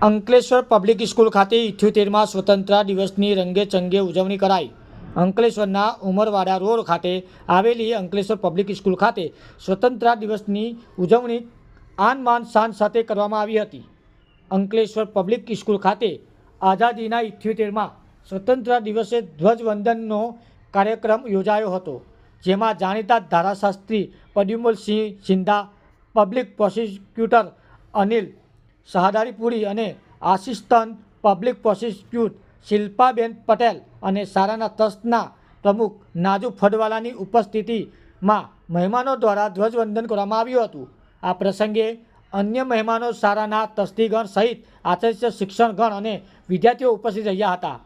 Ankleshwar public school ખાતે ઇઠ્યોતેરમાં સ્વતંત્રતા દિવસની રંગે ચંગે ઉજવણી કરાઈ. અંકલેશ્વરના ઉમરવાડા રોડ ખાતે આવેલી અંકલેશ્વર પબ્લિક સ્કૂલ ખાતે સ્વતંત્રતા દિવસની ઉજવણી આન માન શાન સાથે કરવામાં આવી હતી. અંકલેશ્વર પબ્લિક સ્કૂલ ખાતે આઝાદીના ઇઠ્યોતેરમાં સ્વતંત્રતા દિવસે ધ્વજવંદનનો કાર્યક્રમ યોજાયો હતો, જેમાં જાણીતા ધારાશાસ્ત્રી પ્રદ્યુમલસિંહ સિંધા પબ્લિક પ્રોસિક્યુટર અનિલ શહાદારીપુરી અને assistant public prosecute Shilpaben Patel અને સારાના ટ્રસ્ટના પ્રમુખ નાજુ ફડવાલાની ઉપસ્થિતિમાં મહેમાનો દ્વારા ધ્વજવંદન કરવામાં આવ્યું હતું. આ પ્રસંગે અન્ય મહેમાનો સારાના તસ્તીગણ સહિત આચાર્ય શિક્ષણગણ અને વિદ્યાર્થીઓ ઉપસ્થિત રહ્યા હતા.